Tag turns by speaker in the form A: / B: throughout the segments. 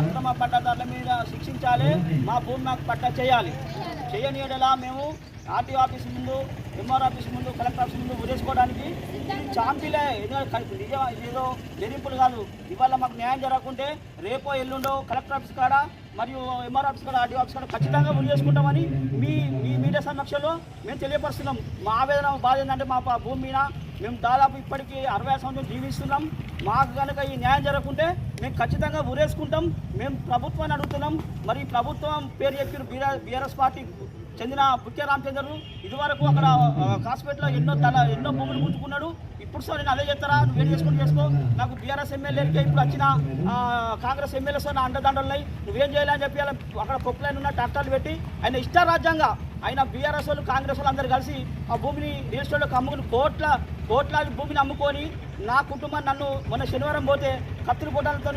A: అక్రమ పట్టదారుల మీద శిక్షించాలి. మా భూమి మాకు పట్ట చేయాలి. చేయని యెడల మేము ఆర్టీఓ ఆఫీస్ ముందు ఎంఆర్ ఆఫీస్ ముందు కలెక్టర్ ఆఫీస్ ముందు ఉరేసుకోవడానికి ఇది చాంపీలే ఏదో ఏదో బెదిరింపులు కాదు. ఇవాళ మాకు న్యాయం జరగకుంటే రేపో ఎల్లుండో కలెక్టర్ ఆఫీస్ కాడ మరియు ఎంఆర్ ఆఫీస్ కాడ ఆర్టీఓ ఆఫీస్ కాడ ఖచ్చితంగా ఉరి చేసుకుంటామని మీ మీ మీడియా సమక్షంలో మేము తెలియపరుస్తున్నాం. మా ఆవేదన బాధ ఏంటంటే మా భూమి మీద మేము దాదాపు ఇప్పటికీ అరవై సంవత్సరం జీవిస్తున్నాం. మాకు కనుక ఈ న్యాయం జరగకుంటే మేము ఖచ్చితంగా ఉరేసుకుంటాం మేము ప్రభుత్వాన్ని అడుగుతున్నాం. మరి ప్రభుత్వం పేరు చెప్పిన బీఆర్ బీఆర్ఎస్ పార్టీ చెందిన బుక్కే రామచంద్రుడు. ఇదివరకు అక్కడ హాస్పిటల్లో ఎన్నో తల ఎన్నో భూములు గుంజుకున్నాడు ఇప్పుడు సార్ నేను అదే చేస్తారా నువ్వు ఏం చేసుకుని చేసుకో? నాకు బీఆర్ఎస్ ఎమ్మెల్యేలకే ఇప్పుడు వచ్చిన కాంగ్రెస్ కాంగ్రెస్ ఎమ్మెల్యేస్ నా అండదండలు ఉన్నాయి. నువ్వేం చేయాలని చెప్పి అక్కడ పొక్కులైన ఉన్న ట్రాక్టర్లు పెట్టి ఆయన ఇష్ట రాజ్యంగా ఆయన బీఆర్ఎస్ వాళ్ళు కాంగ్రెస్ వాళ్ళు అందరు కలిసి ఆ భూమిని రియల్ ఎస్టేట్లోకి అమ్ముకుని కోట్ల కోట్లాది భూమిని అమ్ముకొని నా కుటుంబం నన్ను మొన్న శనివారం పోతే కత్తిరి పోటాలతో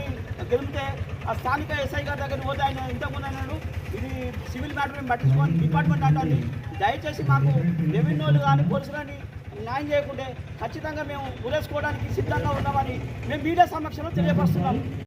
A: గెలిపితే ఆ స్థానిక ఎస్ఐ గారి దగ్గరికి పోతే ఆయన ఇంతకుముందు అన్నాడు ఇది సివిల్ మ్యాటర్ మేము పట్టించుకోని డిపార్ట్మెంట్ అంటుంది. దయచేసి మాకు రెవెన్యూ వాళ్ళు కానీ పోలీసులు కానీ న్యాయం చేయకుంటే ఖచ్చితంగా మేము ఉరేసుకోవడానికి సిద్ధంగా ఉన్నామని మేము మీడియా సమక్షంలో తెలియపరుస్తున్నాము